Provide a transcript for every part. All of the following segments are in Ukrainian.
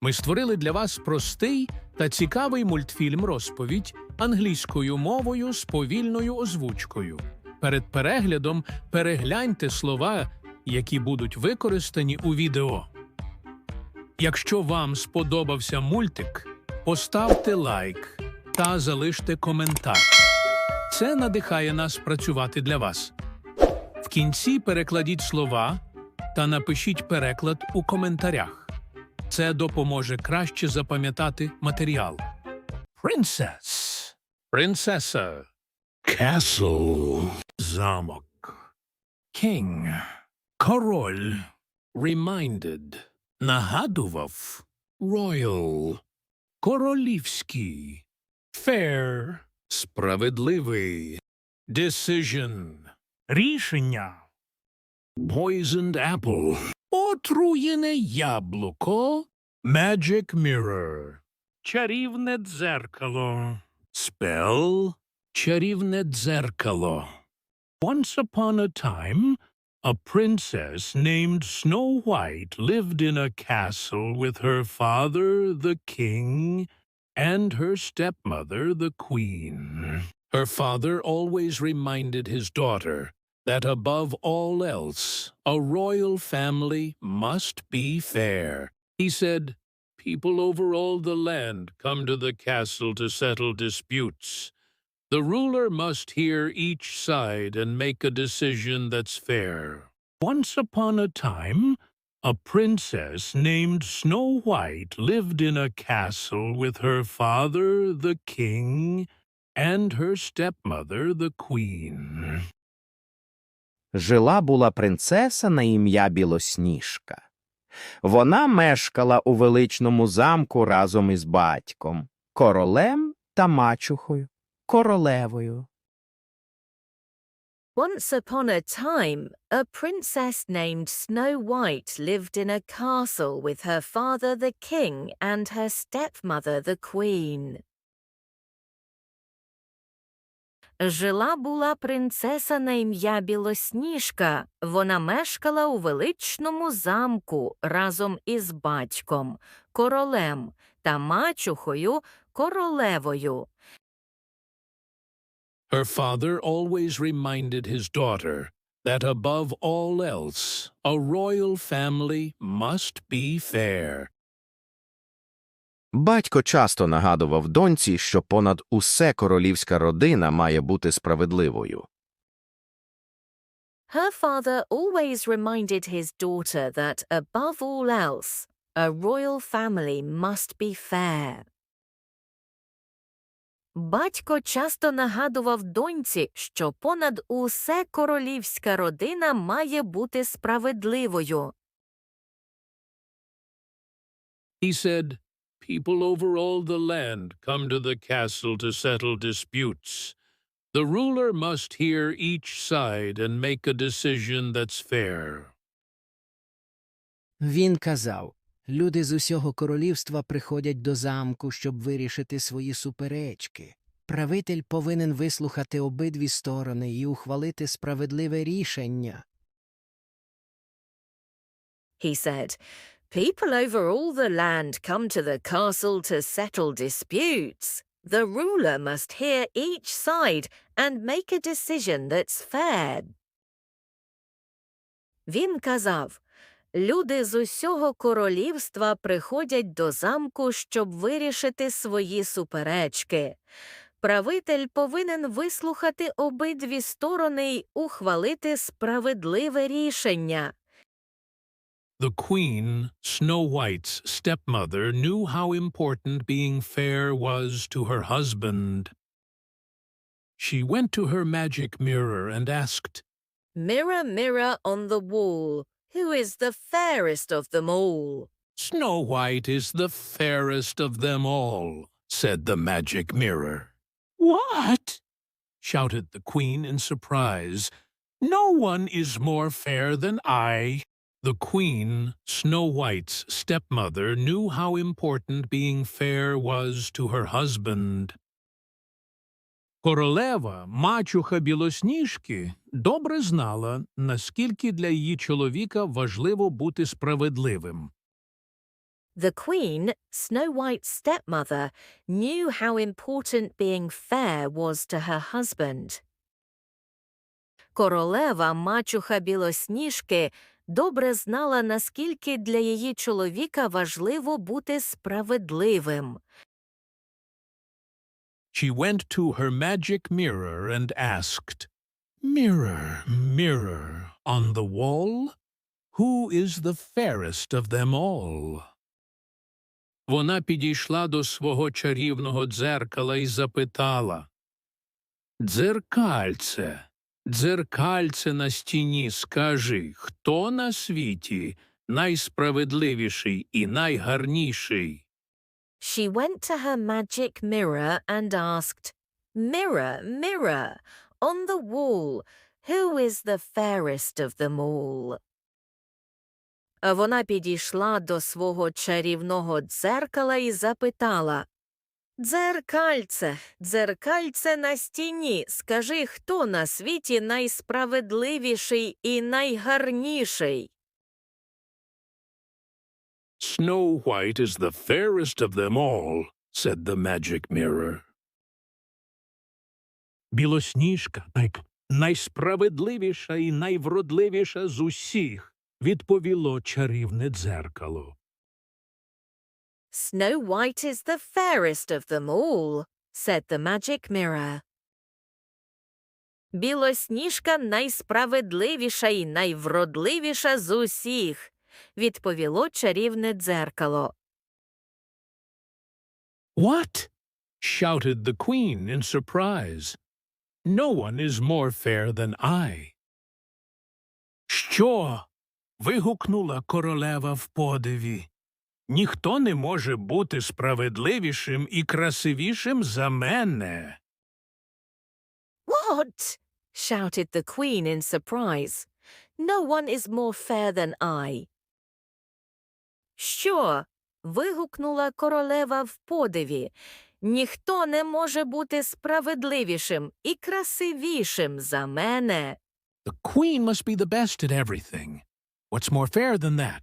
Ми створили для вас простий та цікавий мультфільм розповідь англійською мовою з повільною озвучкою. Перед переглядом перегляньте слова, які будуть використані у відео. Якщо вам сподобався мультик, поставте лайк та залиште коментар. Це надихає нас працювати для вас. В кінці перекладіть слова та напишіть переклад у коментарях. Це допоможе краще запам'ятати матеріал. Princess. Принцеса. Castle. Замок. King. Король. Reminded. Нагадував. Royal. Королівський. Fair. Справедливий. Decision. Рішення. Poisoned apple. Отруєне яблуко. Magic mirror. Чарівне дзеркало. Spell. Чарівне дзеркало. Once upon a time, a princess named Snow White lived in a castle with her father, the king, and her stepmother, the queen. Her father always reminded his daughter that above all else, a royal family must be fair. He said, People over all the land come to the castle to settle disputes. The ruler must hear each side and make a decision that's fair. Once upon a time, a princess named Snow White lived in a castle with her father, the king, and her stepmother, the queen. Жила була принцеса на ім'я Білосніжка. Вона мешкала у величному замку разом із батьком, королем та мачухою, королевою. Once upon a time, a princess named Snow White lived in a castle with her father the king and her stepmother the queen. Жила була принцеса на ім'я Білосніжка. Вона мешкала у величному замку разом із батьком, королем та мачухою, королевою. Her father always reminded his daughter that above all else, a royal family must be fair. Батько часто нагадував доньці, що понад усе королівська родина має бути справедливою. Her father always reminded his daughter that, above all else, a royal family must be fair. Батько часто нагадував доньці, що понад усе королівська родина має бути справедливою. He said, People over all the land come to the castle to settle disputes. The ruler must hear each side and make a decision that's fair. Він казав люди з усього королівства приходять до замку, щоб вирішити свої суперечки. Правитель повинен вислухати обидві сторони і ухвалити справедливе рішення. He said, People over all the land come to the castle to settle disputes. The ruler must hear each side and make a decision that's fair. Він казав, люди з усього королівства приходять до замку, щоб вирішити свої суперечки. Правитель повинен вислухати обидві сторони й ухвалити справедливе рішення. The queen, Snow White's stepmother, knew how important being fair was to her husband. She went to her magic mirror and asked, Mirror, mirror on the wall, who is the fairest of them all? Snow White is the fairest of them all, said the magic mirror. What? shouted the queen in surprise. No one is more fair than I. The queen, Snow White's stepmother, knew how important being fair was to her husband. Королева, мачуха Білосніжки, добре знала, наскільки для її чоловіка важливо бути справедливим. The queen, Snow White's stepmother, knew how important being fair was to her husband. Королева, мачуха білосніжки, добре знала, наскільки для її чоловіка важливо бути справедливим. She went to her magic mirror and asked, Mirror, mirror on the wall, who is the fairest of them all? Вона підійшла до свого чарівного дзеркала і запитала. Дзеркальце, дзеркальце на стіні, скажи, хто на світі найсправедливіший і найгарніший? She went to her magic mirror and asked, Mirror, mirror, on the wall, who is the fairest of them all? Вона підійшла до свого чарівного дзеркала і запитала. Дзеркальце, дзеркальце на стіні, скажи, хто на світі найсправедливіший і найгарніший? Snow White is the fairest of them all, said the magic mirror. Білосніжка най... найсправедливіша і найвродливіша з усіх, відповіло чарівне дзеркало. Snow White is the fairest of them all, said the magic mirror. Білосніжка найсправедливіша і найвродливіша з усіх, відповіло чарівне дзеркало. What? shouted the queen in surprise. No one is more fair than I. Що? вигукнула королева в подиві. Ніхто не може бути справедливішим і красивішим за мене. What? shouted the queen in surprise. No one is more fair than I. Що? вигукнула королева в подиві. Ніхто не може бути справедливішим і красивішим за мене. The queen must be the best at everything. What's more fair than that?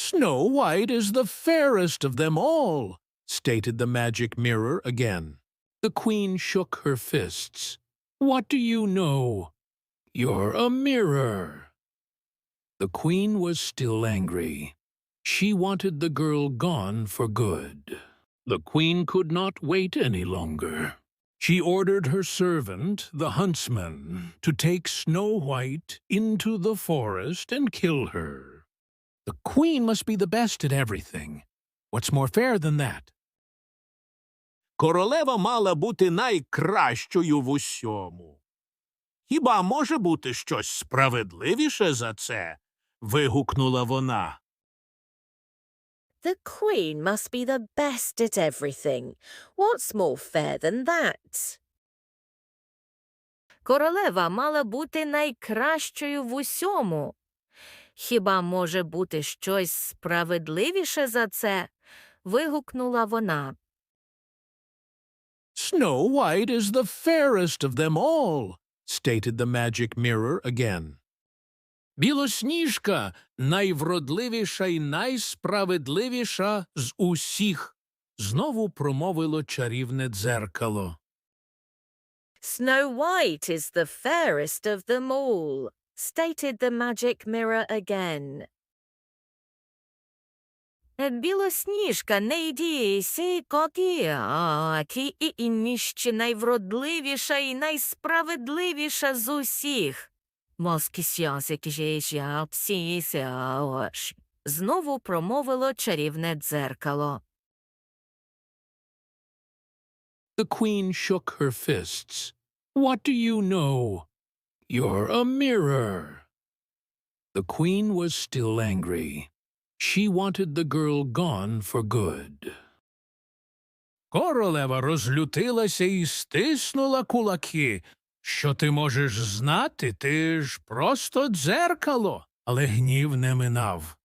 Snow White is the fairest of them all, stated the magic mirror again. The queen shook her fists. What do you know? You're a mirror. The queen was still angry. She wanted the girl gone for good. The queen could not wait any longer. She ordered her servant, the huntsman, to take Snow White into the forest and kill her. The queen must be the best at everything. What's more fair than that? Королева мала бути найкращою в усьому. Хіба може бути щось справедливіше за це? вигукнула вона. The queen must be the best at everything. What's more fair than that? Королева мала бути найкращою в усьому. Хіба може бути щось справедливіше за це? вигукнула вона. Snow White is the fairest of them all, stated the magic mirror again. Білосніжка найвродливіша і найсправедливіша з усіх, знову промовило чарівне дзеркало. Snow White is the fairest of them all, stated the magic mirror again. Білосніжка не йдіся, кокі і ініще найвродливіша і найсправедливіша з усіх. Знову промовило чарівне дзеркало. The queen shook her fists. What do you know? You're a mirror. The queen was still angry. She wanted the girl gone for good. Королева розлютилася і стиснула кулаки. Що ти можеш знати? Ти ж просто дзеркало. Але гнів не минав.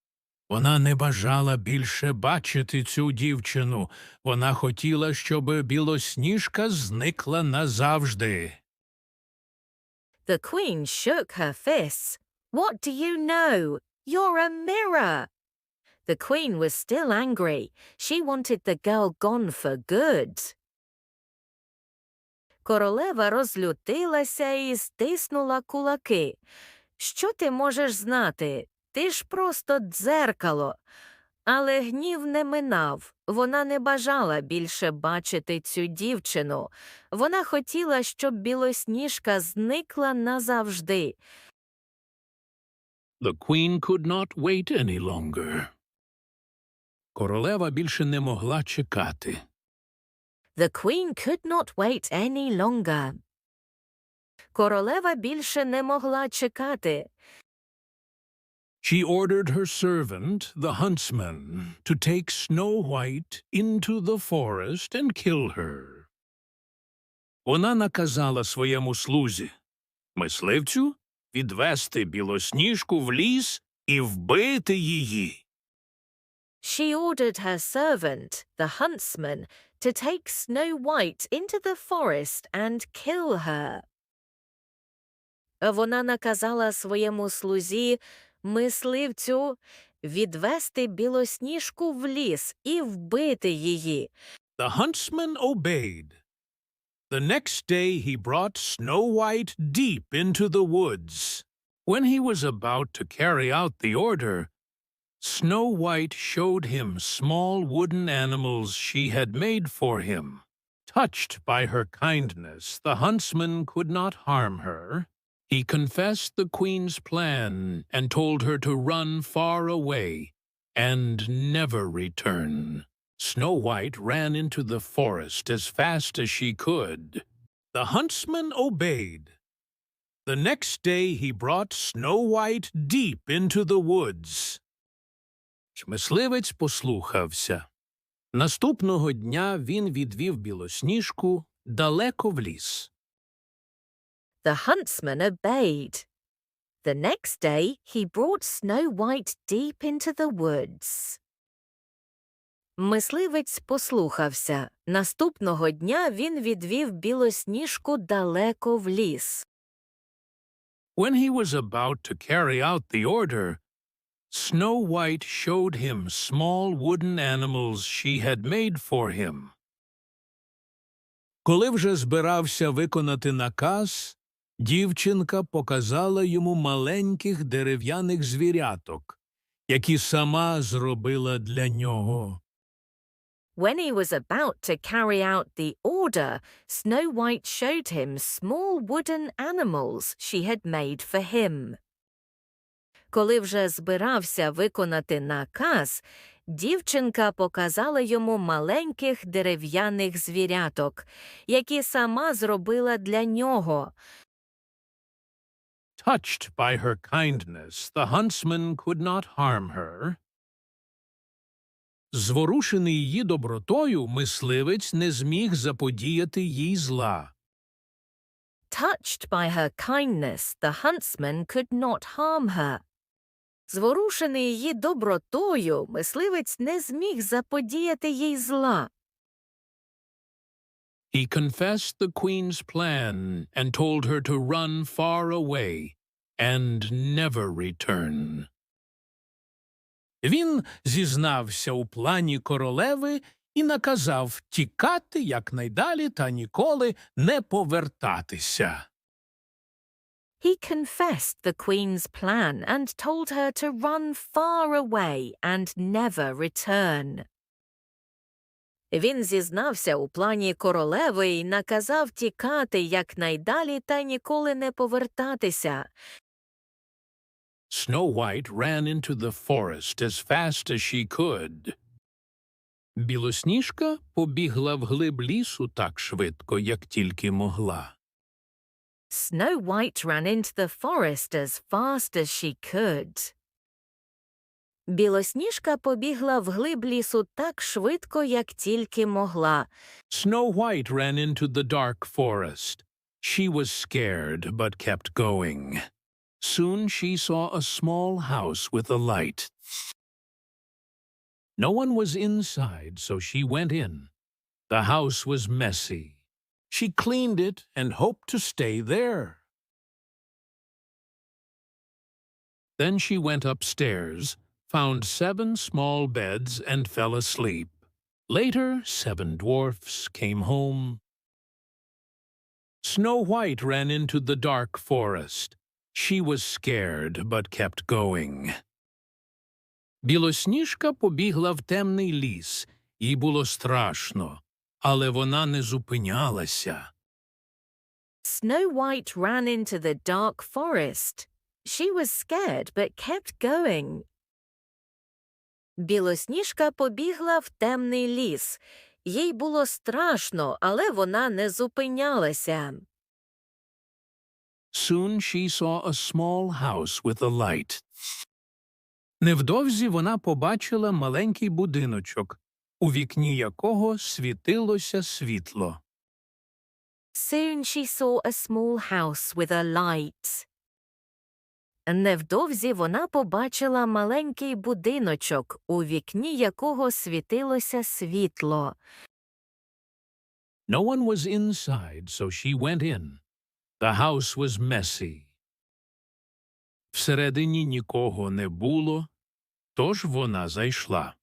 Вона не бажала більше бачити цю дівчину. Вона хотіла, щоб білосніжка зникла назавжди. The queen shook her fists. What do you know? You're a mirror. The queen was still angry. She wanted the girl gone for good. Королева розлютилася і стиснула кулаки. Що ти можеш знати? Ти ж просто дзеркало. Але гнів не минав. Вона не бажала більше бачити цю дівчину. Вона хотіла, щоб білосніжка зникла назавжди. The queen could not wait any longer. Королева більше не могла чекати. The queen could not wait any longer. Королева більше не могла чекати. She ordered her servant, the huntsman, to take Snow White into the forest and kill her. Вона наказала своєму слузі, мисливцю, відвести білосніжку в ліс і вбити її. She ordered her servant, the huntsman, to take Snow White into the forest and kill her. Вона наказала своєму слузі, мисливцю, відвести білосніжку в ліс і вбити її. The huntsman obeyed. The next day he brought Snow White deep into the woods. When he was about to carry out the order, Snow White showed him small wooden animals she had made for him. Touched by her kindness, the huntsman could not harm her. He confessed the queen's plan and told her to run far away and never return. Snow White ran into the forest as fast as she could. The huntsman obeyed. The next day he brought Snow White deep into the woods. Мисливець послухався. Наступного дня він відвів білосніжку далеко в ліс. The huntsman obeyed. The next day he brought Snow White deep into the woods. Мисливець послухався. Наступного дня він відвів білосніжку далеко в ліс. When he was about to carry out the order, Snow White showed him small wooden animals she had made for him. Коли вже збирався виконати наказ, дівчинка показала йому маленьких дерев'яних звіряток, які сама зробила для нього. When he was about to carry out the order, Snow White showed him small wooden animals she had made for him. Коли вже збирався виконати наказ, дівчинка показала йому маленьких дерев'яних звіряток, які сама зробила для нього. Touched by her kindness, the huntsman could not harm her. Зворушений її добротою, мисливець не зміг заподіяти їй зла. Touched by her kindness, the huntsman could not harm her. Зворушений її добротою, мисливець не зміг заподіяти їй зла. He confessed the queen's plan and told her to run far away and never return. Він зізнався у плані королеви і наказав тікати якнайдалі та ніколи не повертатися. He confessed the queen's plan and told her to run far away and never return. Він зізнався у плані королеви і наказав тікати якнайдалі та ніколи не повертатися. Snow White ran into the forest as fast as she could. Білосніжка побігла вглиб лісу так швидко, як тільки могла. Snow White ran into the forest as fast as she could. Білосніжка побігла вглиб лісу так швидко, як тільки могла. Snow White ran into the dark forest. She was scared, but kept going. Soon she saw a small house with a light. No one was inside, so she went in. The house was messy. She cleaned it and hoped to stay there. Then she went upstairs, found seven small beds and fell asleep. Later, seven dwarfs came home. Snow White ran into the dark forest. She was scared, but kept going. Білосніжка побігла в темний ліс. Їй було страшно, але вона не зупинялася. Snow White ran into the dark forest. She was scared but kept going. Білосніжка побігла в темний ліс. Їй було страшно, але вона не зупинялася. Soon she saw a small house with a light. Невдовзі вона побачила маленький будиночок, у вікні якого світилося світло. Soon she saw a small house with a light. Невдовзі вона побачила маленький будиночок, у вікні якого світилося світло. No one was inside, so she went in. The house was messy. Всередині нікого не було, тож вона зайшла.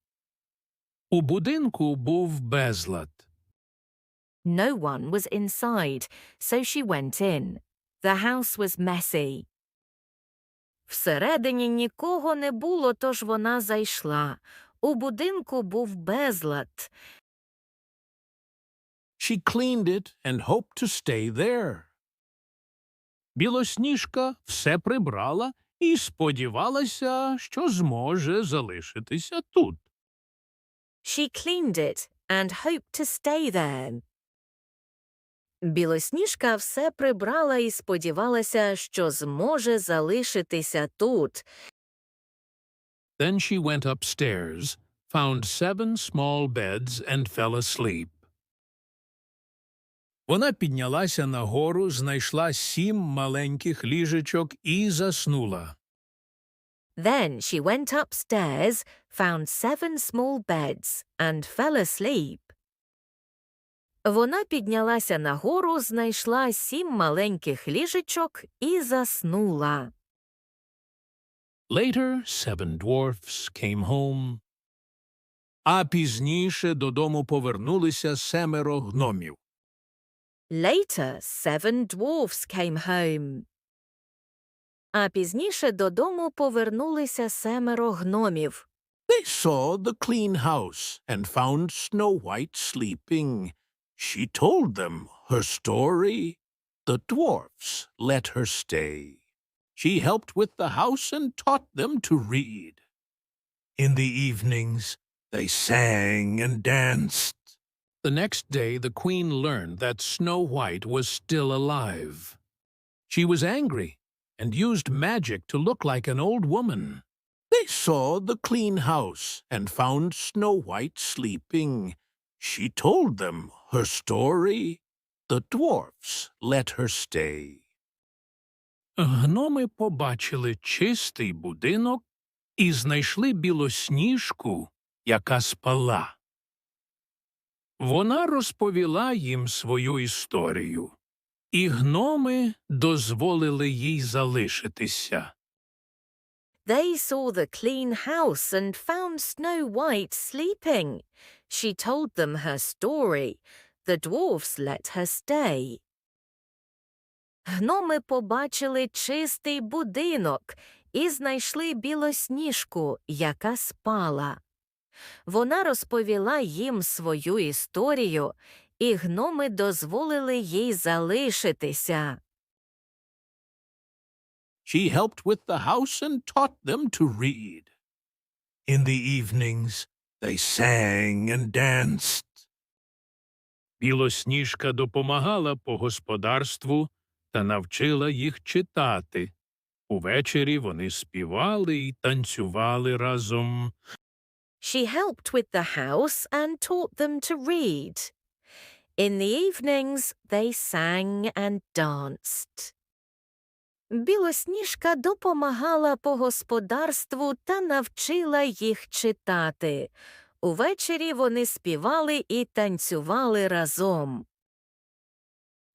У будинку був безлад. No one was inside, so she went in. The house was messy. Всередині нікого не було, тож вона зайшла. У будинку був безлад. She cleaned it and hoped to stay there. Білосніжка все прибрала і сподівалася, що зможе залишитися тут. She cleaned it and hoped to stay there. Білосніжка все прибрала і сподівалася, що зможе залишитися тут. Then she went upstairs, found seven small beds and fell asleep. Вона піднялася нагору, знайшла сім маленьких ліжечок і заснула. Then she went upstairs, found seven small beds, and fell asleep. Вона піднялася нагору, знайшла сім маленьких ліжечок і заснула. Later, seven dwarfs came home. А пізніше додому повернулися семеро гномів. Later, seven dwarfs came home. А пізніше додому повернулися семеро гномів. They saw the clean house and found Snow White sleeping. She told them her story. The dwarfs let her stay. She helped with the house and taught them to read. In the evenings, they sang and danced. The next day, the queen learned that Snow White was still alive. She was angry and used magic to look like an old woman. They saw the clean house and found Snow White sleeping. She told them her story. The dwarfs let her stay. Гноми побачили чистий будинок і знайшли білосніжку, яка спала. Вона розповіла їм свою історію, і гноми дозволили їй залишитися. They saw the clean house and found Snow White sleeping. She told them her story. The dwarfs let her stay. Гноми побачили чистий будинок і знайшли білосніжку, яка спала. Вона розповіла їм свою історію, і гноми дозволили їй залишитися. She helped with the house and taught them to read. In the evenings, they sang and danced. Білосніжка допомагала по господарству та навчила їх читати. Увечері вони співали і танцювали разом. She helped with the house and taught them to read. In the evenings, they sang and danced. Білосніжка допомагала по господарству та навчила їх читати. Увечері вони співали і танцювали разом.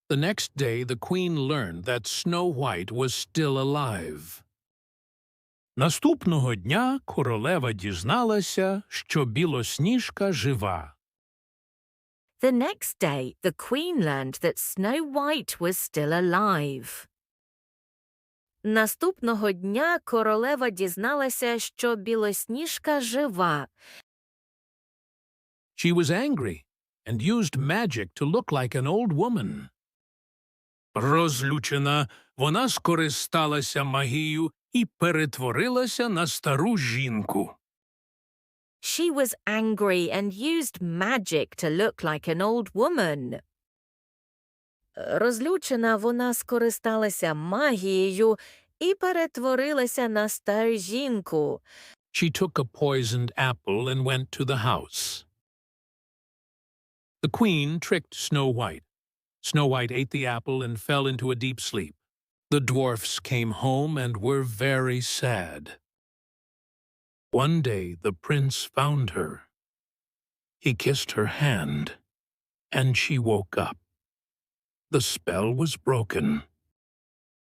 The next day the queen learned that Snow White was still alive. Наступного дня королева дізналася, що білосніжка жива. The next day, the queen learned that Snow White was still alive. Наступного дня королева дізналася, що білосніжка жива. She was angry and used magic to look like an old woman. Розлючена, вона скористалася магією і перетворилася на стару жінку. She was angry and used magic to look like an old woman. Розлючена, вона скористалася магією і перетворилася на стару жінку. She took a poisoned apple and went to the house. The queen tricked Snow White. Snow White ate the apple and fell into a deep sleep. The dwarfs came home and were very sad. One day the prince found her. He kissed her hand, and she woke up. The spell was broken.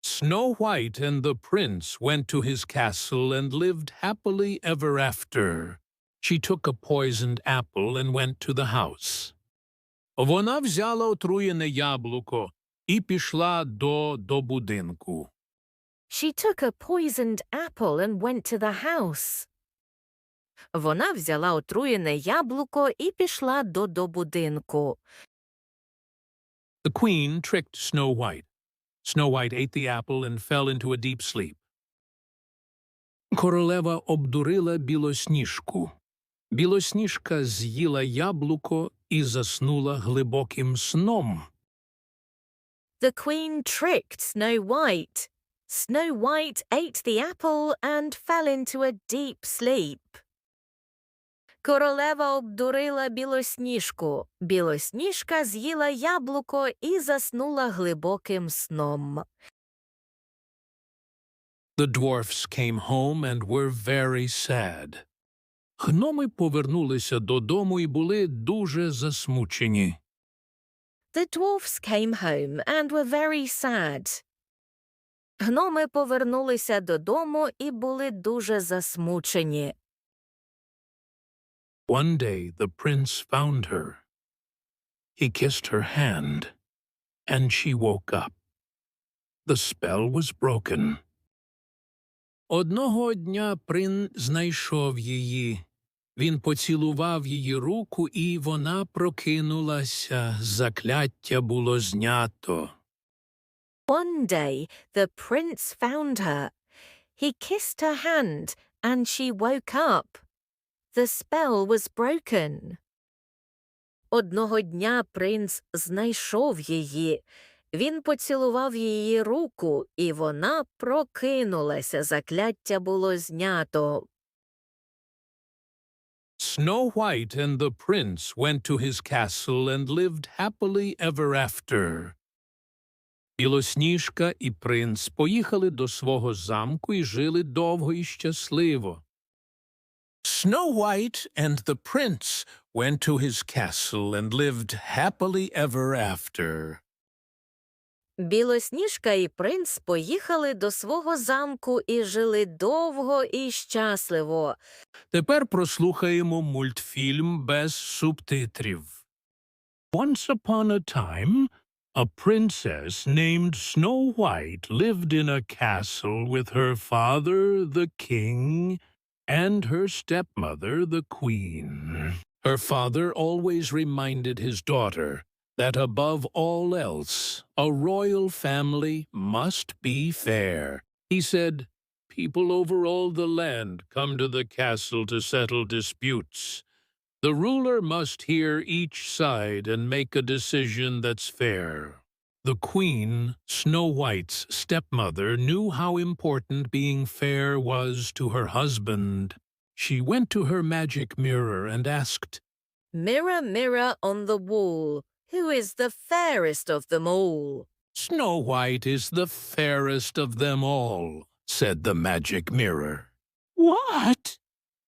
Snow White and the prince went to his castle and lived happily ever after. She took a poisoned apple and went to the house. Вона взяла отруєне яблуко і пішла до, до будинку. She took a poisoned apple and went to the house. Вона взяла отруєне яблуко і пішла до, до будинку. The queen tricked Snow White. Snow White ate the apple and fell into a deep sleep. Королева обдурила білосніжку. Білосніжка з'їла яблуко і заснула глибоким сном. The queen tricked Snow White. Snow White ate the apple and fell into a deep sleep. Королева обдурила білосніжку. Білосніжка з'їла яблуко і заснула глибоким сном. The dwarfs came home and were very sad. Гноми повернулися додому і були дуже засмучені. The dwarfs came home and were very sad. Гноми повернулися додому і були дуже засмучені. One day the prince found her. He kissed her hand, and she woke up. The spell was broken. Одного дня принц знайшов її. Він поцілував її руку, і вона прокинулася. Закляття було знято. One day the prince found her. He kissed her hand and she woke up. The spell was broken. Одного дня принц знайшов її. Він поцілував її руку, і вона прокинулася. Закляття було знято. Snow White and the prince went to his castle and lived happily ever after. Білосніжка і принц поїхали до свого замку і жили довго і щасливо. Snow White and the prince went to his castle and lived happily ever after. Білосніжка і принц поїхали до свого замку і жили довго і щасливо. Тепер прослухаємо мультфільм без субтитрів. Once upon a time, a princess named Snow White lived in a castle with her father, the king, and her stepmother, the queen. Her father always reminded his daughter that above all else, a royal family must be fair. He said, People over all the land come to the castle to settle disputes. The ruler must hear each side and make a decision that's fair. The queen, Snow White's stepmother, knew how important being fair was to her husband. She went to her magic mirror and asked, Mirror, mirror on the wall, who is the fairest of them all? Snow White is the fairest of them all, said the magic mirror. What?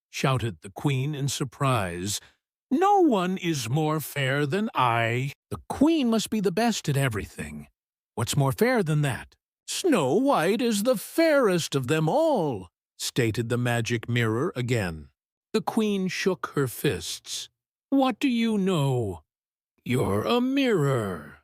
shouted the queen in surprise. No one is more fair than I. The queen must be the best at everything. What's more fair than that? Snow White is the fairest of them all, stated the magic mirror again. The queen shook her fists. What do you know? You're a mirror.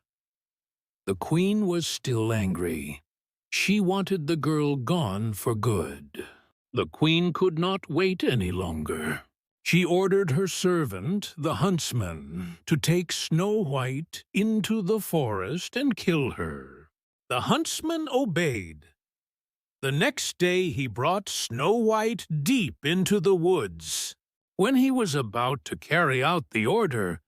The queen was still angry. She wanted the girl gone for good. The queen could not wait any longer. She ordered her servant, the huntsman, to take Snow White into the forest and kill her. The huntsman obeyed. The next day he brought Snow White deep into the woods. When he was about to carry out the order,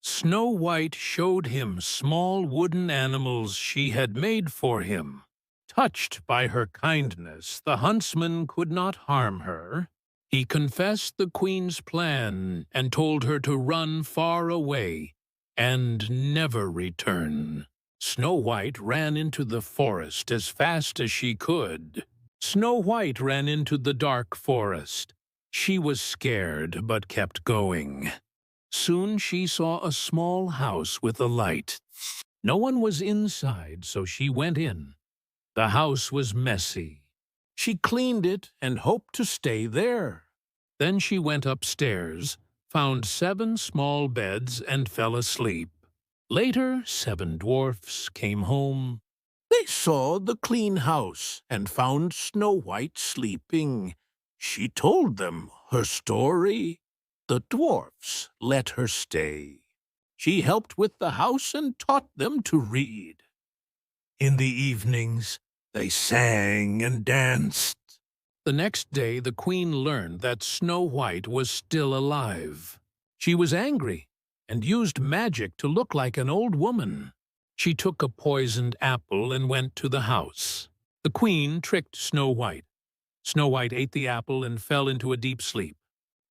Snow White showed him small wooden animals she had made for him. Touched by her kindness, the huntsman could not harm her. He confessed the queen's plan and told her to run far away and never return. Snow White ran into the forest as fast as she could. Snow White ran into the dark forest. She was scared, but kept going. Soon she saw a small house with a light. No one was inside, so she went in. The house was messy. She cleaned it and hoped to stay there. Then she went upstairs, found seven small beds, and fell asleep. Later, seven dwarfs came home. They saw the clean house and found Snow White sleeping. She told them her story. The dwarfs let her stay. She helped with the house and taught them to read. In the evenings, they sang and danced. The next day, the queen learned that Snow White was still alive. She was angry and used magic to look like an old woman. She took a poisoned apple and went to the house. The queen tricked Snow White. Snow White ate the apple and fell into a deep sleep.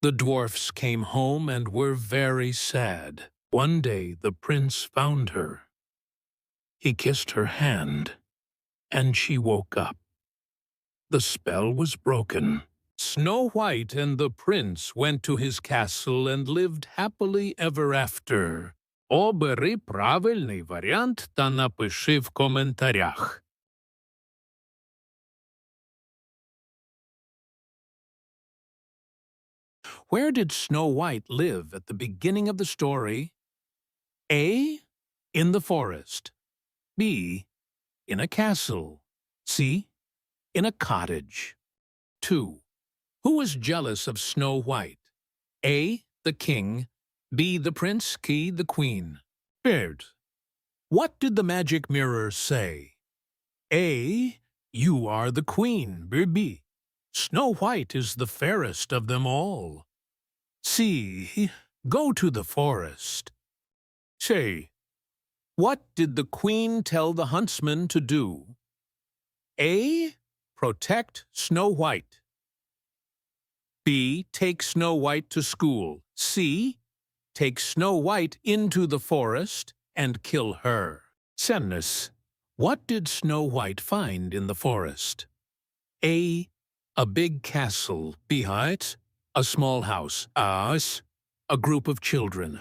The dwarfs came home and were very sad. One day the prince found her. He kissed her hand, and she woke up. The spell was broken. Snow White and the prince went to his castle and lived happily ever after. Обери правильний варіант та напиши в коментарях. Where did Snow White live at the beginning of the story? A. In the forest. B. In a castle. C. In a cottage. 2. Who was jealous of Snow White? A. The king. B. The prince. C. The queen. Bird. What did the magic mirror say? A. You are the queen. B. Snow White is the fairest of them all. C. Go to the forest. Say, what did the queen tell the huntsman to do? A. Protect Snow White. B. Take Snow White to school. C. Take Snow White into the forest and kill her. Semnus, what did Snow White find in the forest? A. A big castle. B. Heights. A small house. As. A group of children.